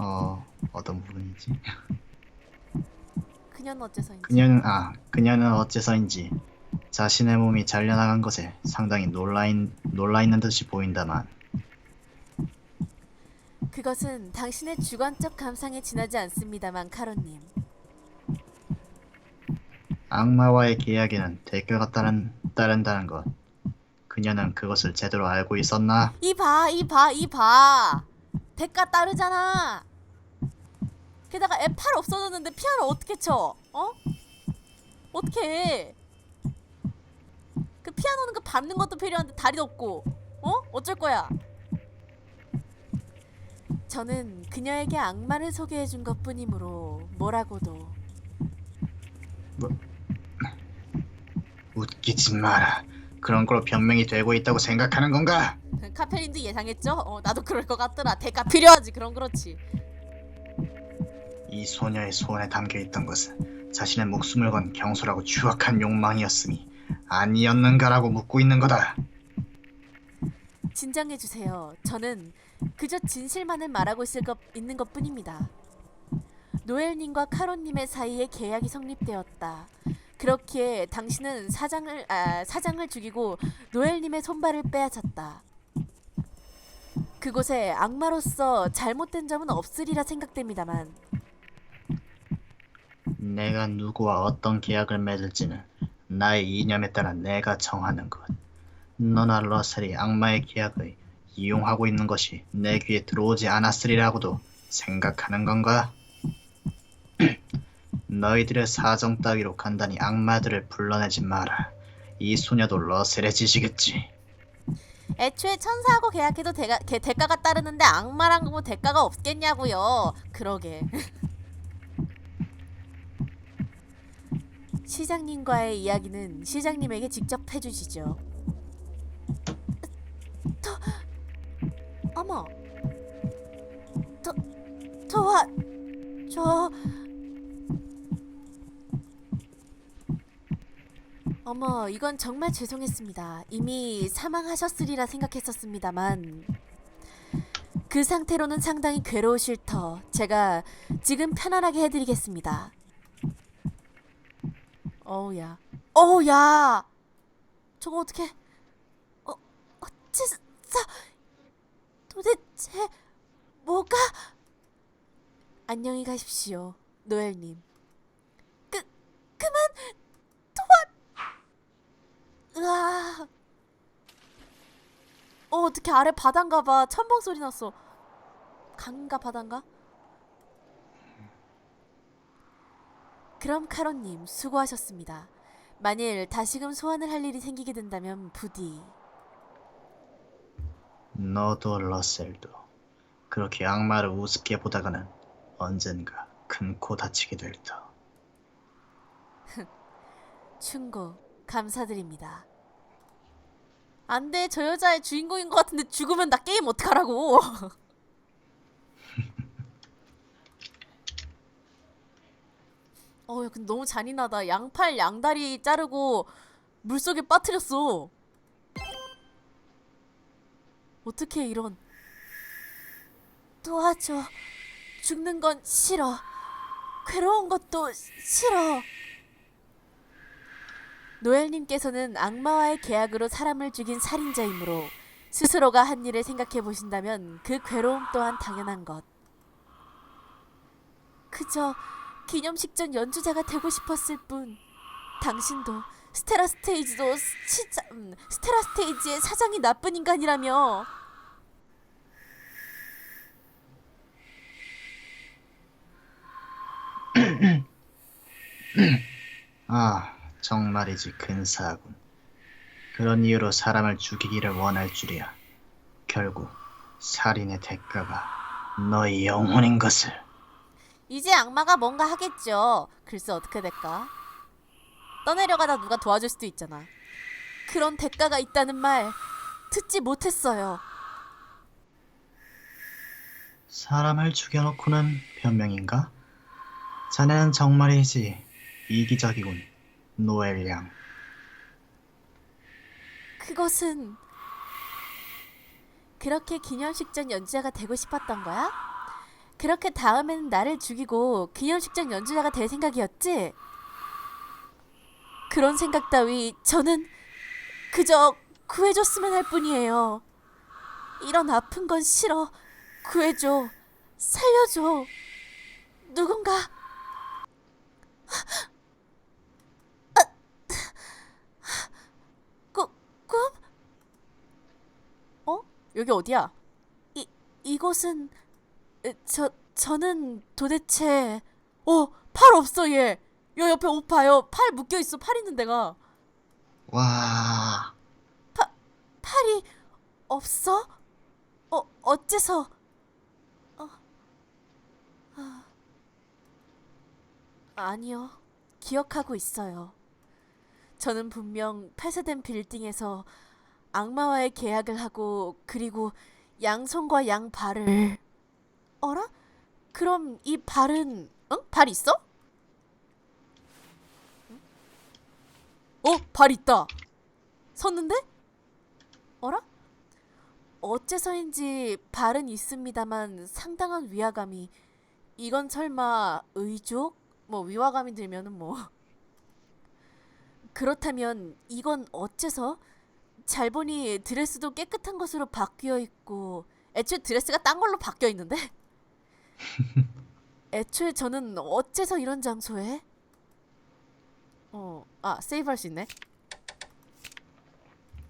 어 어떤 부분이지? 그녀는 어째서인지. 그녀는 아 그녀는 어째서인지 자신의 몸이 잘려나간 것에 상당히 놀라, 있, 놀라 있는 듯이 보인다만 그것은 당신의 주관적 감상에 지나지 않습니다만 카로님. 악마와의 계약에는 대가가 따른, 따른다는 것 그녀는 그것을 제대로 알고 있었나? 이봐 이봐 이봐 대가 따르잖아 게다가 F8 없어졌는데 피아노 어떻게 쳐? 어? 어떻게 해? 그 피아노는 그 밟는 것도 필요한데 다리도 없고 어? 어쩔 거야? 저는 그녀에게 악마를 소개해 준 것 뿐이므로 뭐라고도 웃기지 마라 그런 걸로 변명이 되고 있다고 생각하는 건가? 카페린도 예상했죠? 어 나도 그럴 것 같더라 대가 필요하지 그럼 그렇지 이 소녀의 소원에 담겨 있던 것은 자신의 목숨을 건 경솔하고 추악한 욕망이었으니 아니었는가라고 묻고 있는 거다 진정해 주세요. 저는 그저 진실만을 말하고 있을 것 있는 것뿐입니다. 노엘님과 카론님의 사이에 계약이 성립되었다. 그렇기에 당신은 사장을 아, 사장을 죽이고 노엘님의 손발을 빼앗았다. 그곳에 악마로서 잘못된 점은 없으리라 생각됩니다만 내가 누구와 어떤 계약을 맺을지는 나의 이념에 따라 내가 정하는 것. 너나 러셀이 악마의 계약을 이용하고 있는 것이 내 귀에 들어오지 않았으리라고도 생각하는 건가? 너희들의 사정 따위로 간단히 악마들을 불러내지 마라. 이 소녀도 러셀의 짓이겠지. 애초에 천사하고 계약해도 대가, 개, 대가가 따르는데 악마랑 뭐 대가가 없겠냐고요. 그러게. 시장님과의 이야기는 시장님에게 직접 해주시죠. 더, 어머, 더, 도와, 저, 어머, 이건 정말 죄송했습니다. 이미 사망하셨으리라 생각했었습니다만 그 상태로는 상당히 괴로우실 터 제가 지금 편안하게 해드리겠습니다. 어우야, 어우야, 저거 어떻게? 어, 어째서 도대체 뭐가? 안녕히 가십시오, 노엘님. 그 그만 으아. 어 어떻게 아래 바단가 봐 첨벙 소리 났어 강가 바단가? 그럼 카로님 수고하셨습니다. 만일 다시금 소환을 할 일이 생기게 된다면 부디. 너도 러셀도 그렇게 악마를 우습게 보다가는 언젠가 큰 코 다치게 될 터. 충고 감사드립니다. 안돼 저 여자의 주인공인 것 같은데 죽으면 나 게임 어떡하라고 어 야 근데 너무 잔인하다. 양팔 양다리 자르고 물속에 빠뜨렸어. 어떻게 이런 도와줘. 죽는 건 싫어. 괴로운 것도 싫어. 노엘님께서는 악마와의 계약으로 사람을 죽인 살인자이므로 스스로가 한 일을 생각해 보신다면 그 괴로움 또한 당연한 것. 그저 기념식 전 연주자가 되고 싶었을 뿐. 당신도 스테라 스테이지도 시자, 음, 스테라 스테이지의 사장이 나쁜 인간이라며. 아, 정말이지 근사하군. 그런 이유로 사람을 죽이기를 원할 줄이야. 결국 살인의 대가가 너의 영혼인 것을. 이제 악마가 뭔가 하겠죠. 글쎄 어떻게 될까? 떠내려가다 누가 도와줄 수도 있잖아. 그런 대가가 있다는 말 듣지 못했어요. 사람을 죽여놓고는 변명인가? 자네는 정말이지 이기적이군, 노엘 양. 그것은 그렇게 기념식 전 연주자가 되고 싶었던 거야? 그렇게 다음에는 나를 죽이고 기념식장 연주자가 될 생각이었지? 그런 생각 따위 저는 그저 구해줬으면 할 뿐이에요. 이런 아픈 건 싫어. 구해줘. 살려줘. 누군가. 꾸, 꿈? 어? 여기 어디야? 이, 이곳은, 에, 저, 저는 도대체, 어, 팔 없어, 얘. 여 옆에 옷 봐요. 팔 묶여 있어. 팔 있는 데가. 와, 팔이 없어? 어, 어째서? 어, 아, 아니요. 기억하고 있어요. 저는 분명 폐쇄된 빌딩에서 악마와의 계약을 하고 그리고 양손과 양발을 어라? 그럼 이 발은 응? 발 있어? 응? 어? 발 있다. 섰는데? 어라? 어째서인지 발은 있습니다만 상당한 위화감이 이건 설마 의족? 뭐 위화감이 들면은 뭐 그렇다면 이건 어째서? 잘 보니 드레스도 깨끗한 것으로 바뀌어 있고 애초에 드레스가 딴 걸로 바뀌어 있는데 애초에 저는 어째서 이런 장소에? 어, 아 세이브 할 수 있네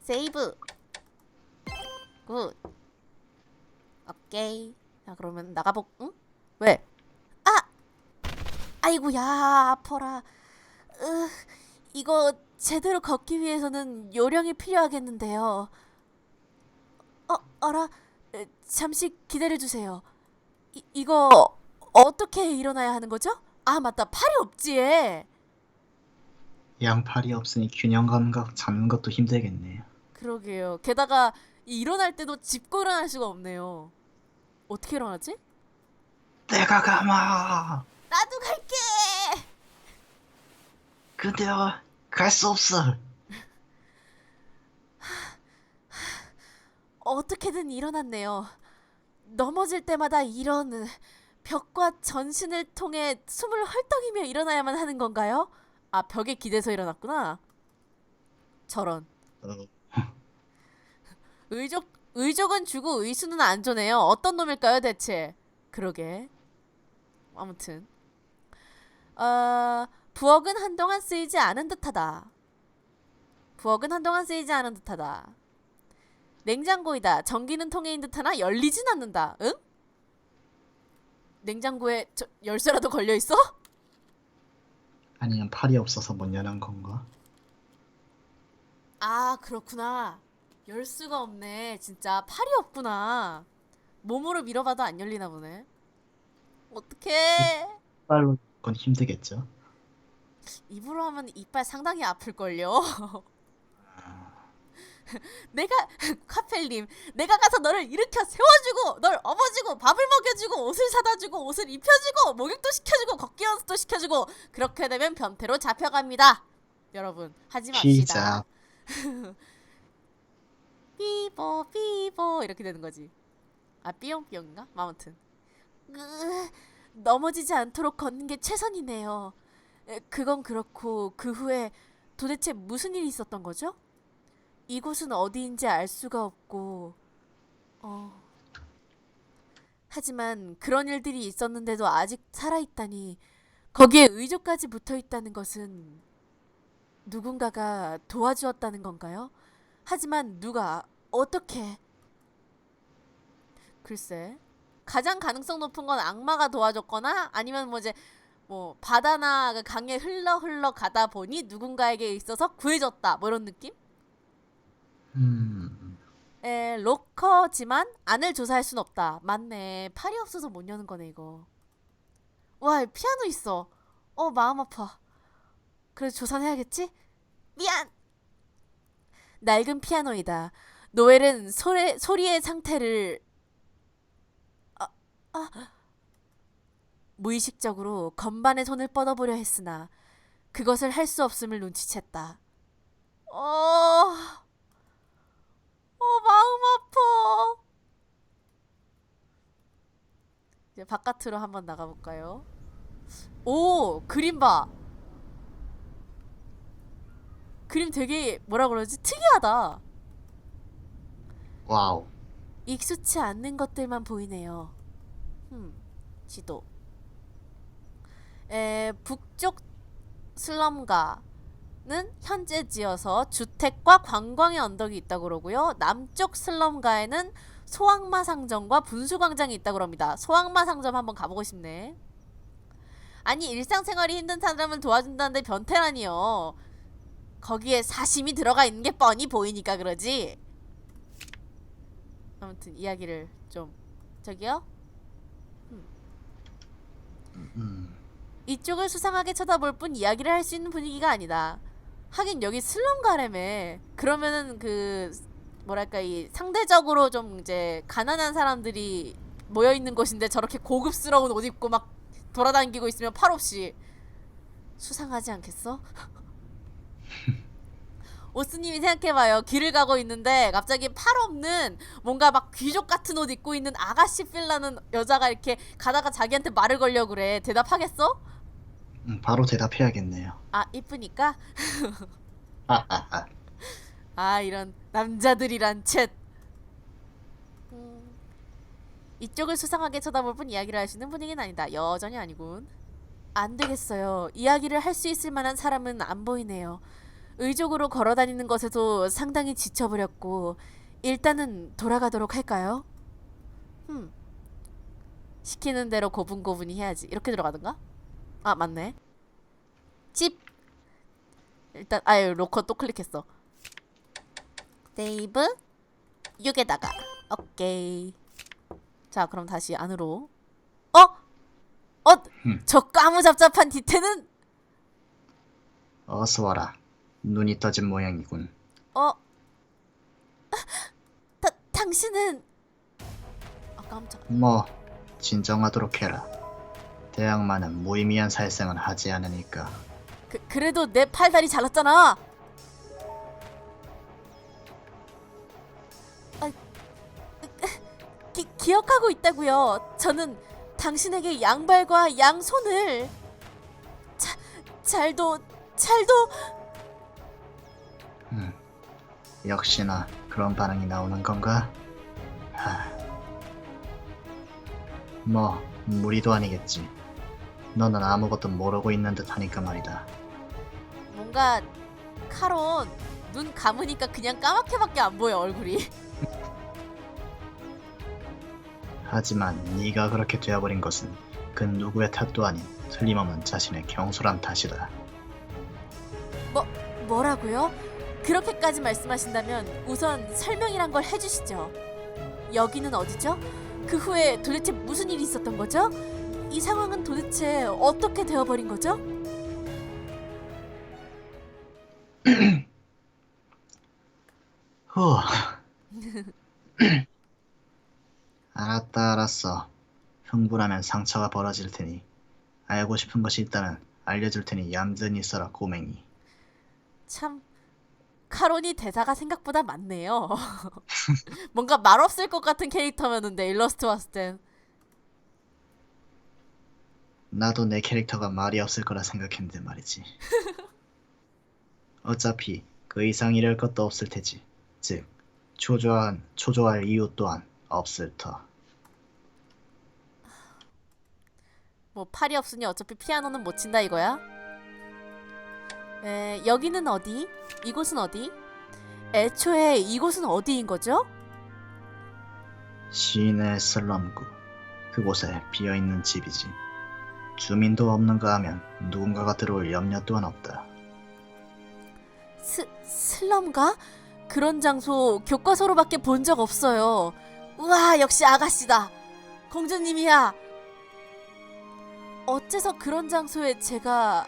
세이브 굿 오케이 자 그러면 나가보 응? 왜? 아! 아이고야 아퍼라 으, 이거 제대로 걷기 위해서는 요령이 필요하겠는데요 어, 어라 에, 잠시 기다려 주세요 이, 이거 어떻게 일어나야 하는 거죠? 아 맞다 팔이 없지 얘. 양팔이 없으니 균형 감각 잡는 것도 힘들겠네요. 그러게요 게다가 이 일어날 때도 짚고 일어날 수가 없네요 어떻게 일어나지? 내가 가마. 나도 갈게 근데요, 갈 수 없어. 어떻게든 일어났네요. 넘어질 때마다 이런 벽과 전신을 통해 숨을 헐떡이며 일어나야만 하는 건가요? 아 벽에 기대서 일어났구나. 저런 어, 의족 의족은 주고 의수는 안 조네요. 어떤 놈일까요 대체? 그러게. 아무튼 어, 부엌은 한동안 쓰이지 않은 듯하다. 부엌은 한동안 쓰이지 않은 듯하다. 냉장고이다. 전기는 통해 있는 듯하나 열리진 않는다. 응? 냉장고에 저, 열쇠라도 걸려 있어? 아니면 팔이 없어서 못 여는 건가? 아 그렇구나. 열 수가 없네. 진짜 팔이 없구나. 몸으로 밀어봐도 안 열리나 보네. 어떡해. 빨로 건 힘들겠죠. 입으로 하면 이빨 상당히 아플걸요. 내가 카펠님, 내가 가서 너를 일으켜 세워주고, 널 업어주고, 밥을 먹여주고, 옷을 사다주고, 옷을 입혀주고, 목욕도 시켜주고, 걷기 연습도 시켜주고, 그렇게 되면 변태로 잡혀갑니다. 여러분 하지 맙시다. 삐보 삐보 이렇게 되는 거지. 아 삐용삐용인가? 아무튼 으, 넘어지지 않도록 걷는 게 최선이네요. 에, 그건 그렇고 그 후에 도대체 무슨 일이 있었던 거죠? 이곳은 어디인지 알 수가 없고 어 하지만 그런 일들이 있었는데도 아직 살아있다니 거기에 의조까지 붙어 있다는 것은 누군가가 도와주었다는 건가요? 하지만 누가 어떻게 글쎄 가장 가능성 높은 건 악마가 도와줬거나 아니면 뭐 이제 뭐 바다나 그 강에 흘러 흘러 가다 보니 누군가에게 있어서 구해졌다 뭐 이런 느낌? 음, 에 로커지만 안을 조사할 순 없다. 맞네. 팔이 없어서 못 여는 거네 이거. 와 피아노 있어. 어 마음 아파. 그래도 조사는 해야겠지? 미안! 낡은 피아노이다. 노엘은 소리, 소리의 상태를 아, 아. 무의식적으로 건반에 손을 뻗어보려 했으나 그것을 할 수 없음을 눈치챘다. 어, 어 마음 아파. 이제 바깥으로 한번 나가볼까요? 오 그림 봐. 그림 되게 뭐라 그러지 특이하다. 와우. 익숙치 않는 것들만 보이네요. 음, 지도. 에, 북쪽 슬럼가 는 현재 지어서 주택과 관광의 언덕이 있다고 그러고요. 남쪽 슬럼가에는 소악마 상점과 분수광장이 있다고 그럽니다. 소악마 상점 한번 가보고 싶네. 아니 일상생활이 힘든 사람을 도와준다는데 변태라니요. 거기에 사심이 들어가 있는 게 뻔히 보이니까 그러지. 아무튼 이야기를 좀 저기요 음, 이쪽을 수상하게 쳐다볼 뿐 이야기를 할 수 있는 분위기가 아니다. 하긴 여기 슬럼 가렘에 그러면은 그 뭐랄까 이 상대적으로 좀 이제 가난한 사람들이 모여 있는 곳인데 저렇게 고급스러운 옷 입고 막 돌아다니고 있으면 팔 없이 수상하지 않겠어? 오스님이 생각해봐요. 길을 가고 있는데 갑자기 팔 없는 뭔가 막 귀족 같은 옷 입고 있는 아가씨 필라는 여자가 이렇게 가다가 자기한테 말을 걸려 그래. 대답하겠어? 음, 바로 대답해야겠네요. 아 이쁘니까? 아, 아, 아. 아 이런 남자들이란 챗. 음, 이쪽을 수상하게 쳐다볼 뿐 이야기를 있는 분위기는 아니다. 여전히 아니군. 안 되겠어요. 이야기를 할 수 있을 만한 사람은 안 보이네요. 의족으로 걸어다니는 것에도 상당히 지쳐버렸고 일단은 돌아가도록 할까요? 음. 시키는 대로 고분고분히 해야지. 이렇게 들어가든가? 아 맞네. 집. 일단 아유 로커 또 클릭했어. 세이브 6에다가 오케이. 자 그럼 다시 안으로. 어? 어? 음. 저 까무잡잡한 뒤태는 어서 와라. 눈이 떠진 모양이군. 어? 다, 당신은 아 깜짝 뭐, 진정하도록 해라. 대학만은 무의미한 살생은 하지 않으니까. 그, 그래도 내 팔다리 잘랐잖아 아, 기, 기억하고 있다고요 저는 당신에게 양발과 양손을 자, 잘도 잘도 음, 역시나 그런 반응이 나오는 건가? 하... 뭐, 무리도 아니겠지. 너는 아무것도 모르고 있는 듯 하니까 말이다. 뭔가 카론 눈 감으니까 그냥 까맣게밖에 안 보여 얼굴이 하지만 네가 그렇게 되어버린 것은 그 누구의 탓도 아닌 틀림없는 자신의 경솔한 탓이다. 뭐라고요? 그렇게까지 말씀하신다면 우선 설명이란 걸 해주시죠. 여기는 어디죠? 그 후에 도대체 무슨 일이 있었던 거죠? 이 상황은 도대체 어떻게 되어버린 거죠? 후. 알았다, 알았어. 흥분하면 상처가 벌어질 테니 알고 싶은 것이 있다면 알려줄 테니 얌전히 있어라, 꼬맹이. 참 카론이 대사가 생각보다 많네요. 뭔가 말 없을 것 같은 캐릭터였는데 일러스트 봤을 땐 나도 내 캐릭터가 말이 없을 거라 생각했는데 말이지. 어차피 그 이상 이럴 것도 없을 테지. 즉, 초조한, 초조할 이유 또한 없을 터. 뭐 팔이 없으니 어차피 피아노는 못 친다 이거야? 에, 여기는 어디? 이곳은 어디? 애초에 이곳은 어디인 거죠? 시내 슬럼구. 그곳에 비어있는 집이지. 주민도 없는가 하면 누군가가 들어올 염려 또한 없다. 스, 슬럼가? 그런 장소 교과서로밖에 본 적 없어요. 우와 역시 아가씨다. 공주님이야. 어째서 그런 장소에 제가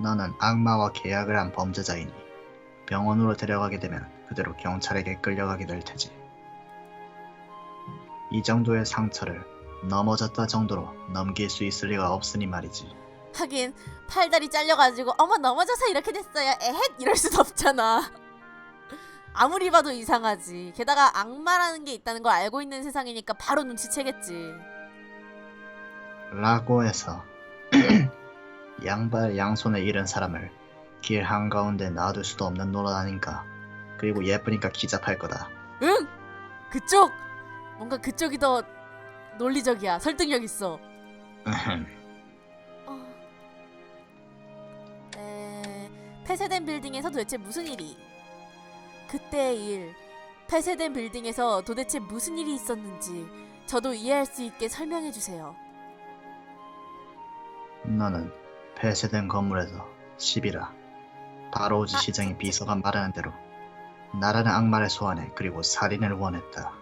너는 악마와 계약을 한 범죄자이니 병원으로 데려가게 되면 그대로 경찰에게 끌려가게 될 테지. 이 정도의 상처를 넘어졌다 정도로 넘길 수 있을 리가 없으니 말이지. 하긴 팔다리 잘려가지고 어머 넘어져서 이렇게 됐어요. 에헷 이럴 순 없잖아. 아무리 봐도 이상하지. 게다가 악마라는 게 있다는 걸 알고 있는 세상이니까 바로 눈치채겠지. 라고 해서 양발 양손에 잃은 사람을 길 한가운데 놔둘 수도 없는 노릇 아닌가. 그리고 예쁘니까 기잡할 거다. 응? 그쪽 뭔가 그쪽이 더 논리적이야. 설득력 있어. 어... 에... 폐쇄된 빌딩에서 도대체 무슨 일이? 그때의 일, 폐쇄된 빌딩에서 도대체 무슨 일이 있었는지 저도 이해할 수 있게 설명해 주세요. 너는 폐쇄된 건물에서 10이라 바로우즈 시장의 비서가 말하는 대로 나라는 악마를 소환해 그리고 살인을 원했다.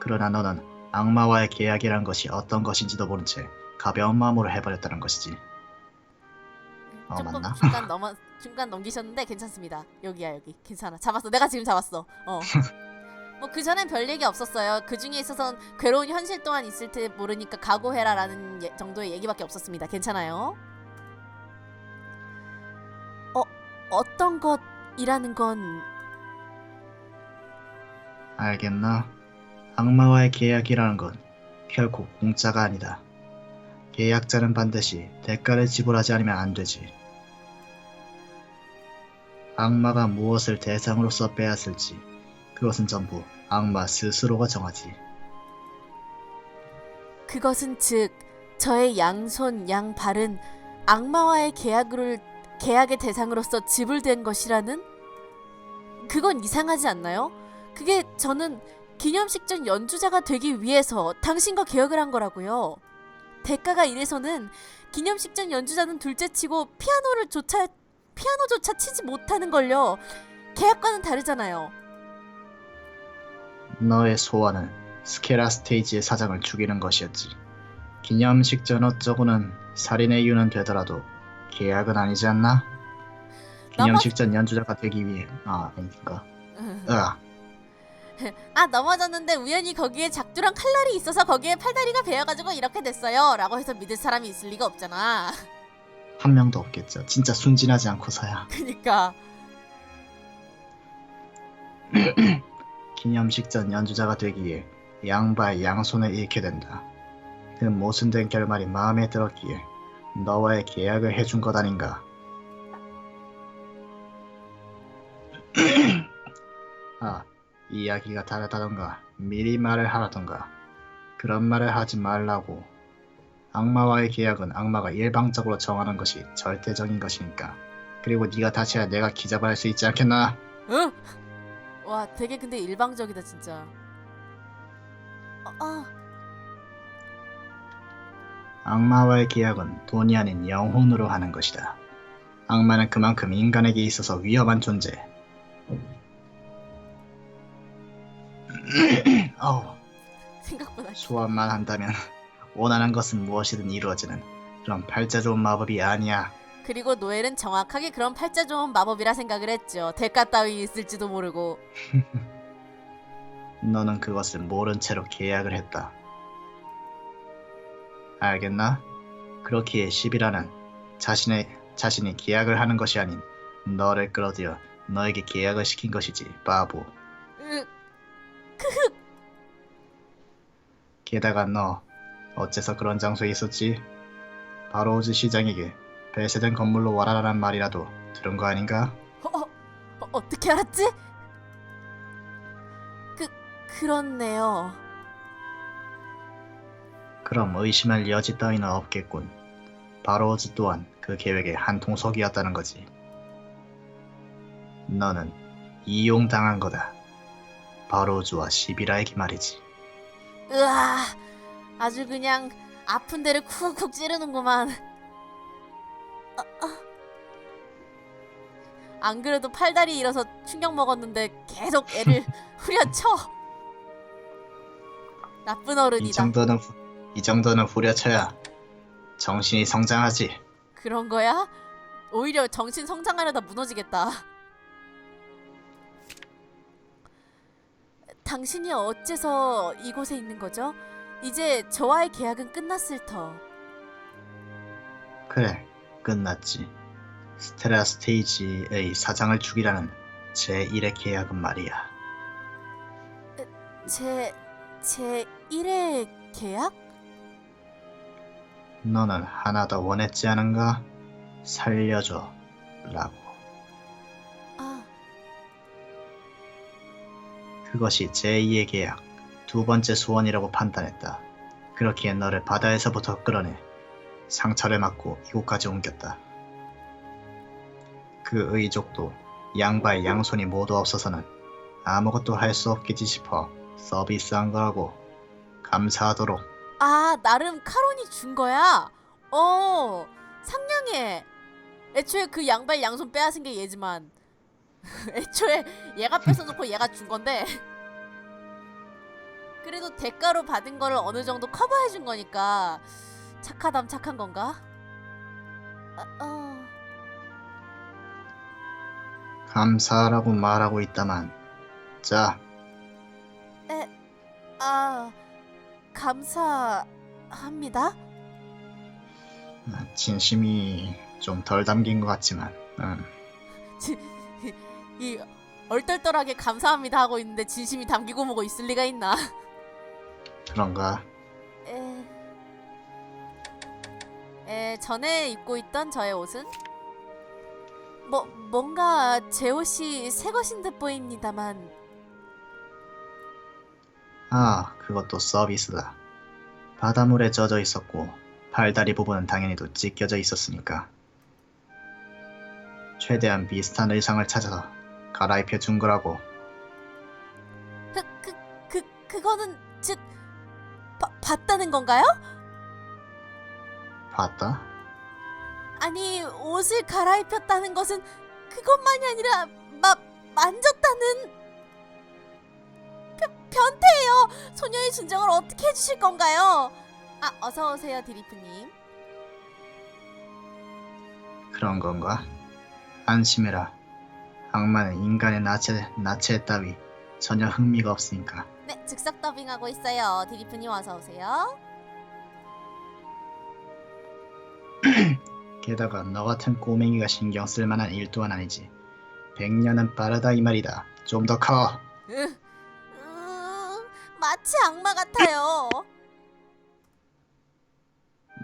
그러나 너는 악마와의 계약이란 것이 어떤 것인지도 모른 채 가벼운 마음으로 해버렸다는 것이지. 어, 조금 맞나? 중간 넘어 중간 넘기셨는데 괜찮습니다. 여기야 여기 괜찮아 잡았어. 내가 지금 잡았어. 어. 뭐 그 전엔 별 얘기 없었어요. 그 중에 있어선 괴로운 현실 또한 있을 테 모르니까 각오해라라는 예- 정도의 얘기밖에 없었습니다. 괜찮아요? 어 어떤 것이라는 건 알겠나? 악마와의 계약이라는 건 결코 공짜가 아니다. 계약자는 반드시 대가를 지불하지 않으면 안 되지. 악마가 무엇을 대상으로서 빼앗을지 그것은 전부 악마 스스로가 정하지. 그것은 즉 저의 양손 양발은 악마와의 계약을 계약의 대상으로서 지불된 것이라는 그건 이상하지 않나요? 그게 저는 기념식 전 연주자가 되기 위해서 당신과 계약을 한 거라고요. 대가가 이래서는 기념식 전 연주자는 둘째치고 피아노를 조차 피아노조차 치지 못하는 걸요. 계약과는 다르잖아요. 너의 소원은 스케라 스테이지의 사장을 죽이는 것이었지. 기념식 전 어쩌고는 살인의 이유는 되더라도 계약은 아니지 않나? 기념식 전 연주자가 되기 위해 아 아닌가? 으아 아 넘어졌는데 우연히 거기에 작두랑 칼날이 있어서 거기에 팔다리가 베어가지고 이렇게 됐어요 라고 해서 믿을 사람이 있을 리가 없잖아 한 명도 없겠죠. 진짜 순진하지 않고서야. 그니까 기념식 전 연주자가 되기 위해 양발 양손을 잃게 된다. 그 모순된 결말이 마음에 들었기에 너와의 계약을 해준 것 아닌가. 이야기가 다르다던가 미리 말을 하라던가 그런 말을 하지 말라고. 악마와의 계약은 악마가 일방적으로 정하는 것이 절대적인 것이니까. 그리고 네가 다쳐야 내가 기잡아 할 수 있지 않겠나? 응? 와 되게 근데 일방적이다 진짜 어, 아, 악마와의 계약은 돈이 아닌 영혼으로 하는 것이다. 악마는 그만큼 인간에게 있어서 위험한 존재. 어우, 생각보다 소환만 한다면 원하는 것은 무엇이든 이루어지는 그런 팔자 좋은 마법이 아니야. 그리고 노엘은 정확하게 그런 팔자 좋은 마법이라 생각을 했죠 대가 따위 있을지도 모르고 너는 그것을 모른 채로 계약을 했다. 알겠나? 그렇기에 10이라는 자신의 자신이 계약을 하는 것이 아닌 너를 끌어들여 너에게 계약을 시킨 것이지 바보. 게다가 너 어째서 그런 장소에 있었지? 바로우즈 시장에게 폐쇄된 건물로 와라라는 말이라도 들은 거 아닌가? 어, 어, 어, 어떻게 알았지? 그 그렇네요 그럼 의심할 여지 따위는 없겠군. 바로우즈 또한 그 계획의 한 통속이었다는 거지. 너는 이용당한 거다. 바로우즈와 시비라에게 말이지. 으아 아주 그냥 아픈 데를 쿡쿡 찌르는구만 아, 아. 안 그래도 팔다리 잃어서 충격 먹었는데 계속 애를 후려쳐 나쁜 이 어른이다 정도는 후- 이 정도는 후려쳐야 정신이 성장하지. 그런 거야? 오히려 정신 성장하려다 무너지겠다 당신이 어째서 이곳에 있는 거죠? 이제 저와의 계약은 끝났을 터 그래, 끝났지. 스테라 스테이지의 사장을 죽이라는 제1의 계약은 말이야. 제, 제 1회 계약? 너는 하나 더 원했지 않은가? 살려줘. 라고. 그것이 제2의 계약, 두 번째 소원이라고 판단했다. 그렇기에 너를 바다에서부터 끌어내 상처를 맞고 이곳까지 옮겼다. 그 의족도 양발 양손이 모두 없어서는 아무것도 할 수 없겠지 싶어 서비스한 거라고 감사하도록 아, 나름 카론이 준 거야? 어, 상냥해. 애초에 그 양발 양손 빼앗은 게 얘지만. 애초에 얘가 뺏어놓고 얘가 준 건데. 그래도 대가로 받은 거를 어느 정도 커버해 준 거니까 착하담 착한 건가? 아, 어. 감사하라고 말하고 있다만 자 아, 감사합니다. 진심이 좀 덜 담긴 것 같지만 응. 이 얼떨떨하게 감사합니다 하고 있는데 진심이 담기고 뭐고 있을 리가 있나? 그런가 에... 에, 전에 입고 있던 저의 옷은 뭐 뭔가 제 옷이 새 것인 듯 보입니다만 아, 그것도 서비스다. 바닷물에 젖어 있었고 발다리 부분은 당연히 도 찢겨져 있었으니까. 최대한 비슷한 의상을 찾아서 갈아입혀 준 거라고. 그, 그, 그, 그거는 즉 바, 봤다는 건가요? 봤다? 아니 옷을 갈아입혔다는 것은 그것만이 아니라 마, 만졌다는 변, 변태예요 소녀의 진정을 어떻게 해주실 건가요? 아 어서 오세요 디리프님 그런 건가? 안심해라. 악마는 인간의 나체, 나체 따위 전혀 흥미가 없으니까. 네 즉석 더빙하고 있어요 디리프님 어서 오세요 게다가 너 같은 꼬맹이가 신경 쓸 만한 일 또한 아니지. 백년은 빠르다 이 말이다. 좀 더 커. 으, 음, 마치 악마 같아요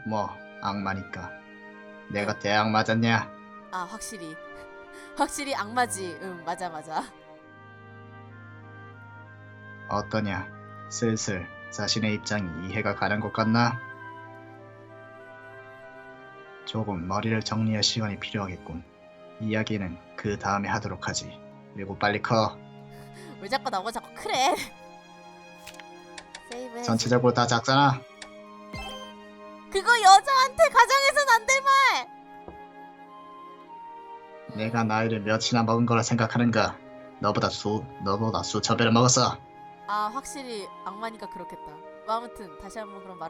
뭐 악마니까. 내가 대악 맞았냐? 아 확실히 확실히 악마지 응 맞아 맞아 어떠냐? 슬슬 자신의 입장이 이해가 가는 것 같나? 조금 머리를 정리할 시간이 필요하겠군. 이야기는 그 다음에 하도록 하지. 그리고 빨리 커. 왜 자꾸 나보고 자꾸 세이브 해 전체적으로 다 작잖아. 그거 여자한테 가정해선 안 될 말. 내가 나이를 몇이나 먹은 거라 생각하는가? 너보다 수, 너보다 수천 배를 먹었어. 아 확실히 악마니까 그렇겠다. 뭐 아무튼 다시 한번 그럼 말.